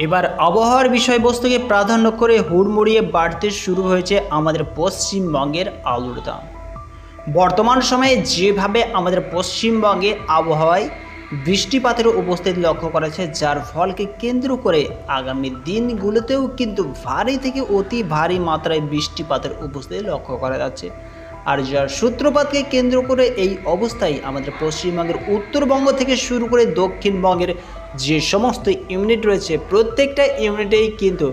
এবার আবহাওয়ার বিষয়বস্তুকে প্রাধান্য করে হুড়মুড়িয়ে বাড়তে শুরু হয়েছে আমাদের পশ্চিমবঙ্গের আলুর দাম। বর্তমান সময়ে যেভাবে আমাদের পশ্চিমবঙ্গে আবহাওয়ায় বৃষ্টিপাতের উপস্থিতি লক্ষ্য করা যাচ্ছে যার ফলকে কেন্দ্র করে আগামী দিনগুলোতেও কিন্তু ভারী থেকে অতি ভারী মাত্রায় বৃষ্টিপাতের উপস্থিতি লক্ষ্য করা যাচ্ছে। আর যার সূত্রপাতকে কেন্দ্র করে এই অবস্থায় আমাদের পশ্চিমবঙ্গের উত্তরবঙ্গ থেকে শুরু করে দক্ষিণবঙ্গের যে সমস্ত ইউনিট রয়েছে প্রত্যেকটা ইউনিটেই কিন্তু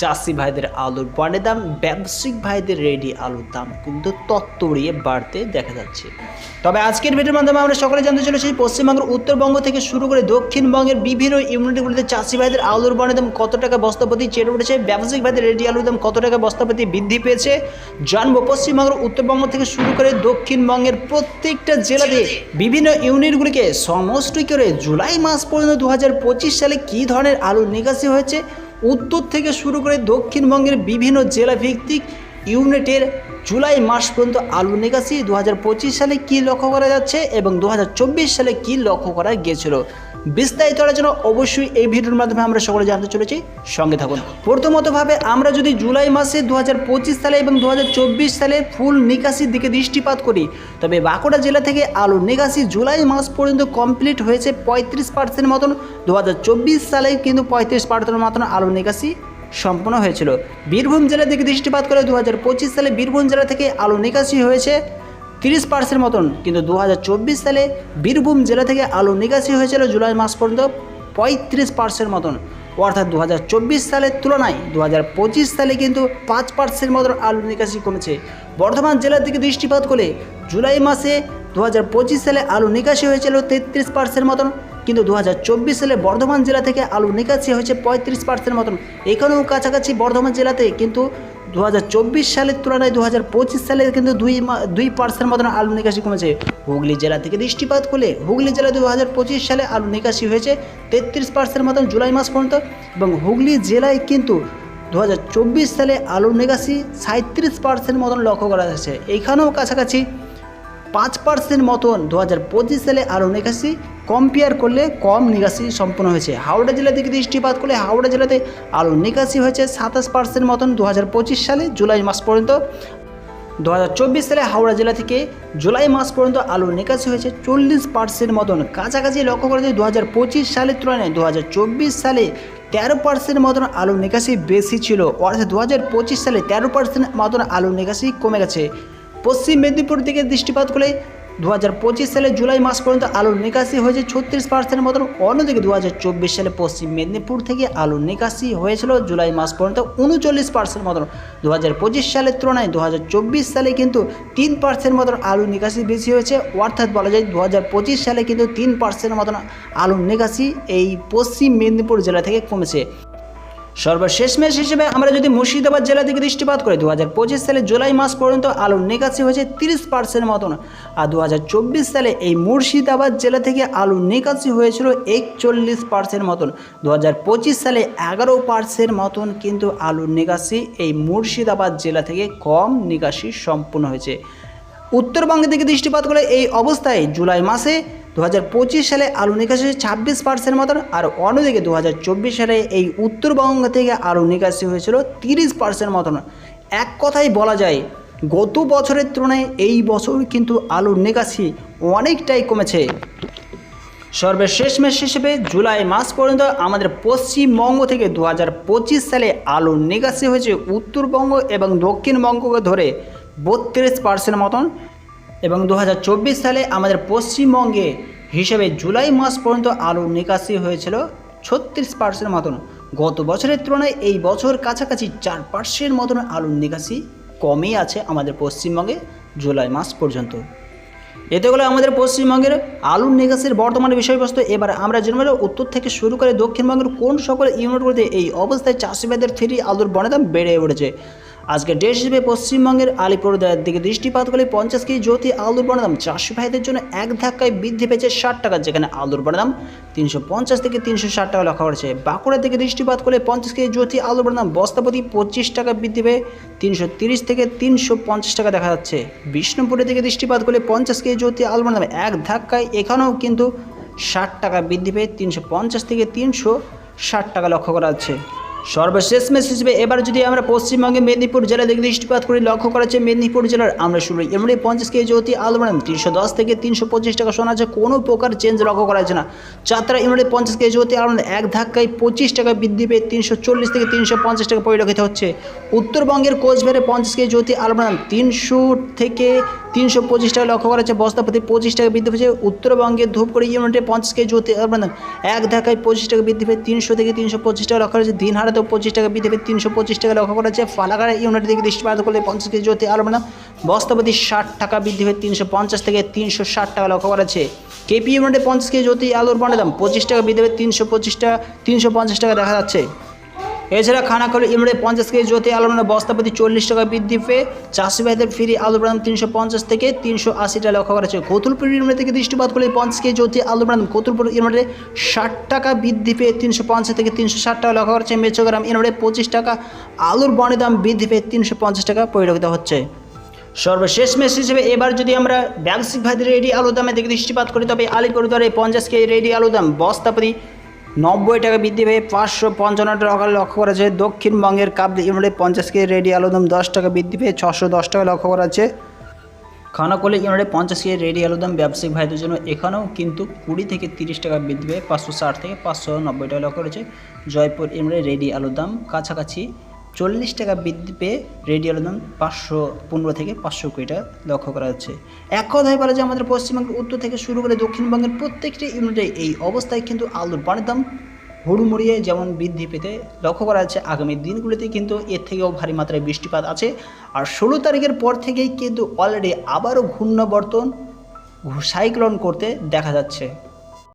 চাষি ভাইদের আলুর বনের দাম, ব্যবসায়িক ভাইদের রেডি আলুর দাম কিন্তু তত্ত্বড়িয়ে বাড়তে দেখা যাচ্ছে। তবে আজকের ভিডিওর মাধ্যমে আমরা সকলে জানতে চলেছি, পশ্চিমবঙ্গের উত্তরবঙ্গ থেকে শুরু করে দক্ষিণবঙ্গের বিভিন্ন ইউনিটগুলিতে চাষি ভাইদের আলুর বনের দাম কত টাকা বস্তাপতি চেড়ে উঠেছে, ব্যবসায়িক ভাইদের রেডি আলুর দাম কত টাকা বস্তাপতি বৃদ্ধি পেয়েছে, জানব পশ্চিমবঙ্গের উত্তরবঙ্গ থেকে শুরু করে দক্ষিণবঙ্গের প্রত্যেকটা জেলাতে বিভিন্ন ইউনিটগুলিকে সমষ্টি করে জুলাই মাস পর্যন্ত দু হাজার পঁচিশ সালে কী ধরনের আলু নিকাশি হয়েছে উত্তর থেকে শুরু করে দক্ষিণবঙ্গের বিভিন্ন জেলা ভিত্তিক ইউনিটের জুলাই মাস পর্যন্ত আলু নিকাশি দু হাজার পঁচিশ সালে কি লক্ষ্য করা যাচ্ছে এবং দু হাজার চব্বিশ সালে কি লক্ষ্য করা গিয়েছিল? বিস্তারিত করার জন্য অবশ্যই এই ভিডিওর মাধ্যমে আমরা সকলে জানতে চলেছি। সঙ্গে থাকুন। প্রথমতভাবে আমরা যদি জুলাই মাসে দু হাজার পঁচিশ সালে এবং দু হাজার চব্বিশ সালে ফুল নিকাশির দিকে দৃষ্টিপাত করি, তবে বাঁকুড়া জেলা থেকে আলু নিকাশি জুলাই মাস পর্যন্ত কমপ্লিট হয়েছে পঁয়ত্রিশ পার্সেন্ট মতন। দু হাজার চব্বিশ সালে কিন্তু পঁয়ত্রিশ পার্সেন্ট মতন আলু নিকাশি সম্পন্ন হয়েছিল। বীরভূম জেলার দিকে দৃষ্টিপাত করে দু হাজার পঁচিশ সালে বীরভূম জেলা থেকে আলো নিকাশি হয়েছে তিরিশ পার্সেন্ট মতন, কিন্তু দু হাজার চব্বিশ সালে বীরভূম জেলা থেকে আলু নিকাশি হয়েছিল জুলাই মাস পর্যন্ত পঁয়ত্রিশ পার্সেন্ট মতন। অর্থাৎ দু হাজার চব্বিশ সালের তুলনায় দু হাজার পঁচিশ সালে কিন্তু পাঁচ পার্সেন্ট মতন আলু নিকাশি কমেছে। বর্ধমান জেলার দিকে দৃষ্টিপাত করলে জুলাই মাসে দু হাজার পঁচিশ সালে আলু নিকাশি হয়েছিল তেত্রিশ পার্সেন্ট মতন, কিন্তু দু হাজার চব্বিশ সালে বর্ধমান জেলা থেকে আলু নিকাশি হয়েছে পঁয়ত্রিশ পার্সেন্ট মতন। এখানেও কাছাকাছি বর্ধমান জেলাতে কিন্তু দু হাজার চব্বিশ সালের তুলনায় দু হাজার পঁচিশ সালে কিন্তু দুই দুই পার্সেন্ট মতন আলু নিকাশি কমেছে। হুগলি জেলা থেকে দৃষ্টিপাত করলে হুগলি জেলা দু সালে আলু নিকাশি হয়েছে তেত্রিশ পার্সেন্ট মতন জুলাই মাস পর্যন্ত এবং হুগলি জেলায় কিন্তু দু হাজার চব্বিশ সালে আলু নিকাশি সাঁত্রিশ পার্সেন্ট মতন লক্ষ্য করা যাচ্ছে। এইখানেও কাছাকাছি পাঁচ পার্সেন্ট মতন দু হাজার পঁচিশ সালে আলু নিকাশি কম্পেয়ার করলে কম নিকাশি সম্পন্ন হয়েছে। হাওড়া জেলা থেকে দৃষ্টিপাত করলে হাওড়া জেলাতে আলু নিকাশি হয়েছে সাতাশ পার্সেন্ট মতন দু হাজার পঁচিশ সালে জুলাই মাস পর্যন্ত। দু হাজার চব্বিশ সালে হাওড়া জেলা থেকে জুলাই মাস পর্যন্ত আলু নিকাশি হয়েছে চল্লিশ পার্সেন্ট মতন। কাছাকাছি লক্ষ্য করা যায় দু হাজার পঁচিশ সালের তুলনায় দু হাজার চব্বিশ সালে তেরো পার্সেন্ট মতন আলু নিকাশি বেশি ছিল। অর্থাৎ দু হাজার পঁচিশ সালে তেরো পার্সেন্ট মতন আলু নিকাশি কমে গেছে। পশ্চিম মেদিনীপুর থেকে দৃষ্টিপাত করলে দু হাজার পঁচিশ সালে জুলাই মাস পর্যন্ত আলুর নিকাশি হয়েছে। ছত্রিশ পার্সেন্ট মতন। অন্যদিকে দু হাজার চব্বিশ সালে পশ্চিম মেদিনীপুর থেকে আলুর নিকাশি হয়েছিল। জুলাই মাস পর্যন্ত উনচল্লিশ পার্সেন্ট মতন। দু হাজার পঁচিশ সালের তুলনায় দু হাজার চব্বিশ সালে কিন্তু তিন পার্সেন্ট মতন আলুর নিকাশি বেশি হয়েছে। অর্থাৎ বলা যায় দু হাজার পঁচিশ সালে কিন্তু তিন পার্সেন্ট মতন আলুর নিকাশি এই পশ্চিম মেদিনীপুর জেলা থেকে কমেছে। সর্বশেষ ম্যাচ হিসেবে আমরা যদি মুর্শিদাবাদ জেলা থেকে দৃষ্টিপাত করি দু হাজার পঁচিশ সালে জুলাই মাস পর্যন্ত আলুর নিকাশি হয়েছে তিরিশ পার্সেন্ট মতন। আর দু হাজার চব্বিশ সালে এই মুর্শিদাবাদ জেলা থেকে আলুর নিকাশি হয়েছিল একচল্লিশ পার্সেন্ট মতন। দু হাজার পঁচিশ সালে এগারো পার্সেন্ট মতন কিন্তু আলুর নিকাশি এই মুর্শিদাবাদ জেলা থেকে কম নিকাশি সম্পূর্ণ হয়েছে। উত্তরবঙ্গের দিকে দৃষ্টিপাত করলে এই অবস্থায় জুলাই মাসে দু হাজার পঁচিশ সালে আলু নিকাশি হয়েছে ছাব্বিশ পার্সেন্ট মতন আর অন্যদিকে দু হাজার চব্বিশ সালে এই উত্তরবঙ্গ থেকে আলু নিকাশি হয়েছিল তিরিশ পার্সেন্ট মতন এক কথাই বলা যায়, গত বছরের তুলনায় এই বছর কিন্তু আলুর নিকাশি অনেকটাই কমেছে। সর্বশেষ মাস হিসেবে জুলাই মাস পর্যন্ত আমাদের পশ্চিমবঙ্গ থেকে দু হাজার পঁচিশ সালে আলুর নিকাশি হয়েছে উত্তরবঙ্গ এবং দক্ষিণবঙ্গকে ধরে বত্রিশ পার্সেন্ট মতন এবং দু হাজার চব্বিশ সালে আমাদের পশ্চিমবঙ্গে হিসেবে জুলাই মাস পর্যন্ত আলুর নিকাশি হয়েছিল ছত্রিশ পার্সেন্ট মতন। গত বছরের তুলনায় এই বছর কাছাকাছি চার পার্সেন্ট মতন আলুর নিকাশি কমই আছে আমাদের পশ্চিমবঙ্গে জুলাই মাস পর্যন্ত। এতে করে আমাদের পশ্চিমবঙ্গের আলুর নিকাশের বর্তমানে বিষয়বস্তু, এবার আমরা জেনে উত্তর থেকে শুরু করে দক্ষিণবঙ্গের কোন সকল ইউনিটগুলিতে এই অবস্থায় চাষিবাদের ফ্রি আলুর বনের দাম বেড়ে উঠেছে। আজকে ডেট হিসেবে পশ্চিমবঙ্গের আলিপুরদার দিকে দৃষ্টিপাত করলে পঞ্চাশ কেজি জ্যোতি আলুর বনের দাম চাষি ভাইদের জন্য এক ধাক্কায় বৃদ্ধি পেয়েছে ষাট টাকা যেখানে আলুর বনের দাম তিনশো পঞ্চাশ থেকে তিনশো ষাট টাকা লক্ষ্য করেছে। বাঁকুড়ার দিকে দৃষ্টিপাত করলে পঞ্চাশ কেজি জ্যোতি আলুর বনের দাম বস্তাপতি পঁচিশ টাকা বৃদ্ধি পেয়ে তিনশো তিরিশ থেকে তিনশো পঞ্চাশ টাকা দেখা যাচ্ছে। বিষ্ণুপুরের দিকে দৃষ্টিপাত করলে পঞ্চাশ কেজি জ্যোতি আলুর বনের দাম এক ধাক্কায় এখানেও কিন্তু ষাট টাকা বৃদ্ধি পেয়ে তিনশো পঞ্চাশ থেকে তিনশো ষাট টাকা লক্ষ্য করা যাচ্ছে। সর্বশেষ মেস হিসেবে এবার যদি আমরা পশ্চিমবঙ্গে মেদিনীপুর জেলা দিকে দৃষ্টিপাত করি, লক্ষ্য করা যাচ্ছে মেদিনীপুর জেলার আমরা শুরু এমনি পঞ্চাশ কেজি জ্যোতি আলু বানাম তিনশো দশ থেকে তিনশো পঁচিশ টাকা শোনা যাচ্ছে কোনো প্রকার চেঞ্জ লক্ষ্য করা যাচ্ছে না। চাত্রা ইমরানি পঞ্চাশ কেজি জ্যোতি আলু এক ধাক্কায় পঁচিশ টাকা বৃদ্ধি পেয়ে তিনশো চল্লিশ থেকে তিনশো পঞ্চাশ টাকা পরিলক্ষিত হচ্ছে। উত্তরবঙ্গের কোচবিহারে পঞ্চাশ কেজি জ্যোতি আলু বানাম তিনশো থেকে তিনশো পঁচিশ টাকা লক্ষ্য করা যাচ্ছে, বস্তা প্রতি পঁচিশ টাকা বৃদ্ধি পেয়েছে। উত্তরবঙ্গের ধূপগুড়ি ইউনিটে পঞ্চাশ কেজি জ্যোতি আলু বানাম এক ধাক্কায় পঁচিশ টাকা বৃদ্ধি পেয়ে তিনশো থেকে তিনশো পঁচিশ টাকা লক্ষ্য করা যাচ্ছে। দিনহারাতেও পঁচিশ টাকা বিদেবে তিনশো পঁচিশ টাকা লক্ষ্য করা হচ্ছে ফালাকার ইউনিট থেকে দৃষ্টিপাত করলে পঞ্চাশ কেজি হতে আলু না বস্তাপতি ষাট টাকা বৃদ্ধি পেয়ে তিনশো পঞ্চাশ থেকে তিনশো ষাট টাকা লক্ষ্য করা হচ্ছে কেপি ইউনিটে পঞ্চাশ কেজি জ্যোতি আলুর বানের দাম পঁচিশ টাকা বৃদ্ধি তিনশো পঁচিশ টাকা, তিনশো পঞ্চাশ টাকা দেখা যাচ্ছে। এছাড়া খানাকলে ইমরে পঞ্চাশ কেজি জ্যোতি বানাম বস্তাপতি চল্লিশ টাকা বৃদ্ধি পেয়ে চাষি ভাইদের ফ্রি আলুর বানাম তিনশো পঞ্চাশ থেকে তিনশো আশি টাকা লক্ষ্য করা যাচ্ছে। কতুলপুর ইউনিট থেকে দৃষ্টিপাত করলে পঞ্চাশ কেজি জ্যোতি আলুর বানাম কতুলপুর ইউনিটে ষাট টাকা বৃদ্ধি পেয়ে তিনশো পঞ্চাশ থেকে তিনশো ষাট টাকা লক্ষ্য করা যাচ্ছে। মেচোগ্রাম ইউনিটে পঁচিশ টাকা আলুর বনের দাম বৃদ্ধি পেয়ে তিনশো পঞ্চাশ টাকা পরিলক্ষিত হচ্ছে। সর্বশেষ মেস হিসেবে এবার যদি আমরা ব্যবসায়িক ভাইদের রেডি আলু দামে দিকে দৃষ্টিপাত করি, তবে আলিপুরদুয়ারে পঞ্চাশ কেজি রেডি আলু দাম বস্তাপতি নব্বই টাকা বৃদ্ধি পেয়ে পাঁচশো পঞ্চান্ন টাকা লক্ষ্য করা হচ্ছে দক্ষিণবঙ্গের কাবলি ইউনিটে পঞ্চাশ কেজি রেডি আলুর দাম দশ টাকা বৃদ্ধি পেয়ে ছশো দশ টাকা লক্ষ্য করা হচ্ছে খানাকলি ইউনিটে পঞ্চাশ কেজি রেডি আলুর দাম ব্যবসায়িক ভাইদের জন্য এখানেও কিন্তু কুড়ি থেকে তিরিশ টাকা বৃদ্ধি পেয়ে পাঁচশো ষাট থেকে পাঁচশো নব্বই টাকা লক্ষ্য করেছে। জয়পুর ইউনিটে রেডি আলুর দাম কাছাকাছি চল্লিশ টাকা বৃদ্ধি পেয়ে রেডি আলুর দাম পাঁচশো পনেরো থেকে পাঁচশো কুড়ি টাকা লক্ষ্য করা যাচ্ছে। এক কথায় বলা যায়, আমাদের পশ্চিমবঙ্গের উত্তর থেকে শুরু করে দক্ষিণবঙ্গের প্রত্যেকটি ইউনিটে এই অবস্থায় কিন্তু আলুর পানের দাম হুড়মুড়িয়ে যেমন বৃদ্ধি পেতে লক্ষ্য করা যাচ্ছে, আগামী দিনগুলিতে কিন্তু এর থেকেও ভারী মাত্রায় বৃষ্টিপাত আছে। আর ষোলো তারিখের পর থেকেই কিন্তু অলরেডি আবারও ঘূর্ণাবর্তন, সাইক্লোন করতে দেখা যাচ্ছে।